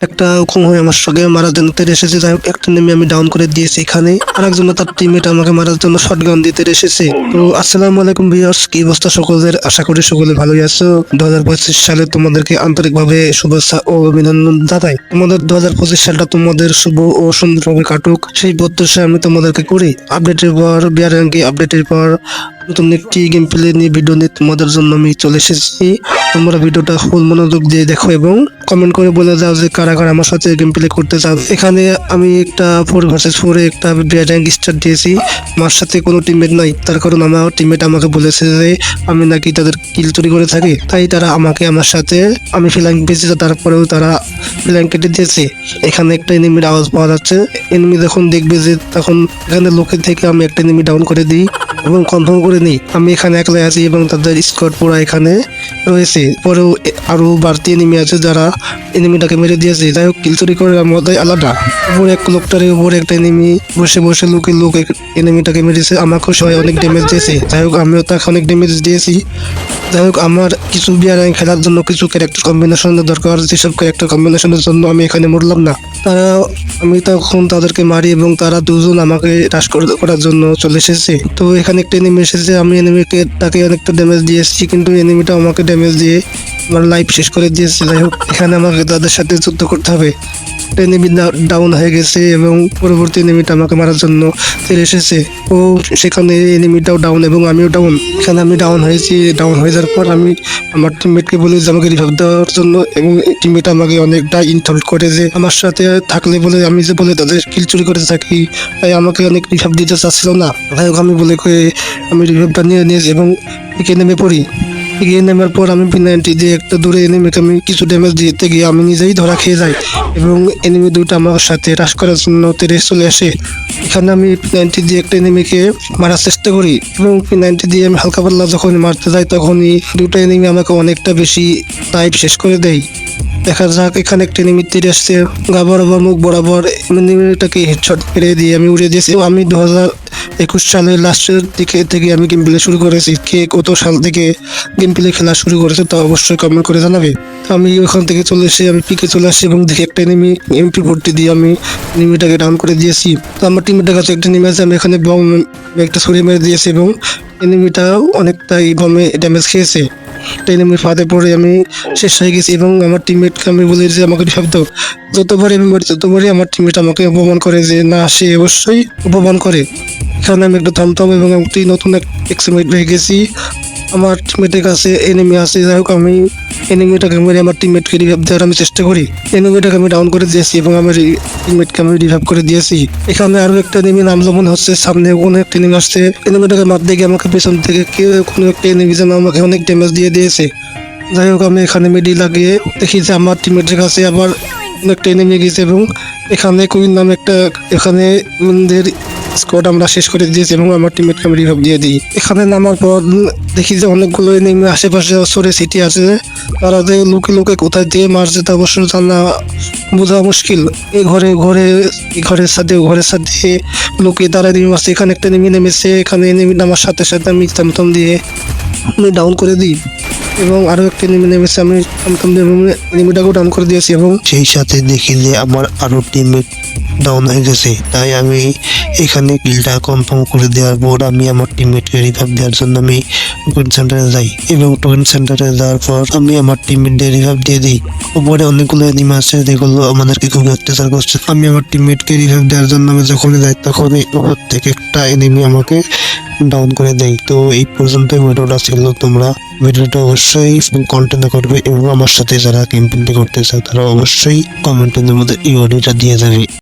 একটা কম হয়ে আমার সঙ্গে মারার জন্য তেরে এসেছে, যাই একটা নেমে আমি ডাউন করে দিয়েছি এখানে। আর একজন তার টিমমেট আমাকে মারার জন্য শটগান দিতে এসেছে। তো আসসালামু আলাইকুম ভিউয়ার্স কি অবস্থা সকলের? আশা করি সকলে ভালোই আছো। দু হাজার পঁচিশ সালে তোমাদেরকে আন্তরিকভাবে শুভেচ্ছা ও অভিনন্দন জানাই। তোমাদের দু হাজার পঁচিশ সালটা তোমাদের শুভ ও সুন্দরভাবে কাটুক। সেই প্রত্যাশা আমি তোমাদেরকে করি। আপডেটের পর বিয়ার আপডেটের পর, নতুন একটি গেম প্লে নিয়ে ভিডিও নিয়ে তোমাদের জন্য আমি চলে এসেছি। তোমরা ভিডিওটা ফুল মনোযোগ দিয়ে দেখো এবং কমেন্ট করে বলে দাও যে কারা কারা আমার সাথে গেম প্লে করতে চাও এখানে আমি একটা ফোর ভার্সেস ফোরে একটা র্যাঙ্ক স্টার্ট দিয়েছি। আমার সাথে কোনো টিমমেট নাই, তার কারণ আমার টিমমেট আমাকে বলেছে যে আমি নাকি তাদের কিল চুরি করে থাকি, তাই তারা আমাকে আমার সাথে, আমি ফিলাইং পেয়েছি তারপরেও তারা ফিলাইং কেটে দিয়েছে। এখানে একটা এনিমির আওয়াজ পাওয়া যাচ্ছে। এনিমি যখন দেখবে যে তখন এখানে লোকের থেকে আমি একটা এনিমি ডাউন করে দিই। এবং কনফার্ম করে নিই। আমি এখানে একলাই আছি এবং তাদের স্কোয়াড পুরা এখানে রয়েছে। পরেও এ- আরও বাড়তি এনিমি আছে যারা এনিমিটাকে মেরে দিয়েছে। যাই হোক কিল চুরি করার মজাই আলাদা। উপরে এক লোকটারের উপরে একটা এনিমি বসে বসে লোকে লোক এনিমিটাকে মেরেছে। আমাকেও সবাই অনেক ড্যামেজ দিয়েছে। যাই হোক, আমিও তাকে অনেক ড্যামেজ দিয়েছি। যাই হোক, আমার কিছু বিয়ার খেলার জন্য কিছু ক্যারেক্টার কম্বিনেশনের দরকার। যেসব ক্যারেক্টার কম্বিনেশনের জন্য আমি এখানে মরলাম না। তারা, আমি তখন তাদেরকে মারি এবং তারা দুজন আমাকে হ্রাস করার জন্য চলে এসেছে। তো এখানে একটা এনিমি এসেছে, আমি এনিমিকে তাকে অনেকটা ড্যামেজ দিয়ে এসেছি, কিন্তু এনিমিটা আমাকে ড্যামেজ দিয়ে আমার লাইফ শেষ করে দিয়েছে, যাই হোক, এখানে আমাকে তাদের সাথে যুদ্ধ করতে হবে। এনিমি ডাউন হয়ে গেছে এবং পরবর্তী এনিমিটা আমাকে মারার জন্য ফিরে এসেছে। ও, সেখানে এনিমিটাও ডাউন এবং আমিও ডাউন এখানে আমি ডাউন হয়েছি ডাউন হয়ে যাওয়ার পর আমি আমার টিমমেটকে বলি যে, আমাকে রিভাইভ দেওয়ার জন্য। এবং টিমমেট আমাকে অনেকটা ইনসল্ট করে যে, আমার সাথে থাকলে বলে আমি যে বলে তাদের কিল চুরি করে থাকি, তাই আমাকে অনেক রিভাইভ দিতে চাচ্ছিল না। যাই হোক, আমি বলে করে আমি রিভাইভটা নিয়ে নিয়েছি এবং একে নেমে পড়ি। এগিয়ে নেমার পর আমি পিনাল্টি দিয়ে একটা দূরে এনিমিকে আমি কিছু ড্যামেজ দিতে গিয়ে আমি নিজেই ধরা খেয়ে যাই এবং এনিমি দুটো আমার সাথে হ্রাস করার জন্য তেরে চলে আসে। এখানে আমি পিনাল্টি দিয়ে একটা এনিমিকে মারার চেষ্টা করি এবং পিনাল্টি দিয়ে আমি হালকা পাতলা যখন মারতে যাই তখনই দুটো এনিমি আমাকে অনেকটা বেশি টাইপ শেষ করে দেয়। দেখা যাক, এখানে একটা এনিমি তীরে আসছে। গা বরাবর, মুখ বরাবর এনিমিটাকে হেডশট মেরে দিয়ে আমি উড়ে দিয়েছি। আমি দু হাজার একুশ সালের লাস্টের দিকে থেকে আমি গেম প্লে শুরু করেছি। কে কত সাল থেকে গেম প্লে খেলা শুরু করেছে তা অবশ্যই কমেন্ট করে জানাবে। আমি ওখান থেকে চলে এসে, আমি পিকে চলে আসি এবং দেখি একটা এনিমি এমপি ভর্তি দিয়ে আমি এনিমিটাকে ডাউন করে দিয়েছি। তো আমার টিমের কাছে একটা এনিমি আছে, আমি এখানে বম একটা ছুরি মেরে দিয়েছি এবং এনিমিটাও অনেকটাই বমে ড্যামেজ খেয়েছে। এনিমির ফাঁদে পড়ে আমি শেষ হয়ে গেছি এবং আমার টিমমেটকে আমি বলি যে আমাকে দাও যতবারই আমি মরি, ততবারই আমার টিমমেট আমাকে অপমান করে যে না, সে অবশ্যই অপমান করে। এখানে আমি একটা থামতাম এবং একটি নতুন এক এক্সিমেট পেয়ে গেছি। আমার টিমমেটের কাছে এনিমি আছে, যাই হোক আমি এনিমিটাকে মেরে আমার টিমমেটকে রিভাইভ দেওয়ার আমি চেষ্টা করি। এনিমিটাকে আমি ডাউন করে দিয়েছি এবং আমার টিমমেটকে আমি রিভাইভ করে দিয়েছি। এখানে আরও একটা এনিমি নামলো মনে হচ্ছে, সামনে কোনো একটা এনিমি আসছে। এনিমিটাকে মারতে গিয়ে আমাকে পেছন থেকে কেউ কোনো একটা এনিমি যেন আমাকে অনেক ড্যামেজ দিয়ে দিয়েছে। যাই হোক আমি এখানে মেডি লাগিয়ে দেখি যে আমার টিমমেটের কাছে আবার একটা এনিমি গেছে এবং এখানে কুইন নামে একটা এখানে আমাদের স্কোয়াড আমরা শেষ করে দিয়েছি এবং আমার টিমমেটকে আমি রিভাইভ দিয়ে দিই। এখানে নামার পর দেখি যে অনেকগুলো এনিমি আশেপাশে সরে সিটি আছে। তারা যে লুকে লুকে কোথায় দিয়ে মারছে তা অবশ্য জানা বোঝা মুশকিল। এই ঘরে ঘরে এই ঘরের সাথে, ও ঘরের সাথে লোকে তারা এনিমি মারছে। এখানে একটা এনিমি নেমেছে, এখানে এনিমি নামার সাথে সাথে আমি থমথম দিয়ে আমি ডাউন করে দিই। এবং আরও একটা এনিমি নেমেছে, আমি থমথম দিয়ে এনিমিটাকেও ডাউন করে দিয়েছি এবং সেই সাথে দেখি যে আমার আরও টিমমেট ডাউন হয়ে গেছে। তাই আমি এখানে কিলটা কনফার্ম করে দেওয়ার পর আমি আমার টিমমেটকে রিভাইভ দেওয়ার জন্য আমি টোকেন সেন্টারে যাই এবং টোকেন সেন্টারে যাওয়ার পর আমি আমার টিমমেটদের রিভাইভ দিয়ে দিই। উপরে অনেকগুলো এনিমি আছে, যেগুলো আমাদেরকে খুবই অত্যাচার করছে। আমি আমার টিমমেটকে রিভাইভ দেওয়ার জন্য আমি যখনই যাই তখনই থেকে একটা এনিমি আমাকে ডাউন করে দেয়। তো এই পর্যন্ত ভিডিওটা ছিল। তোমরা ভিডিওটা অবশ্যই কন্টিনিউ করবে এবং আমার সাথে যারা গেম করতে চায় তারা অবশ্যই কমেন্টের মধ্যে এই দিয়ে যাবে।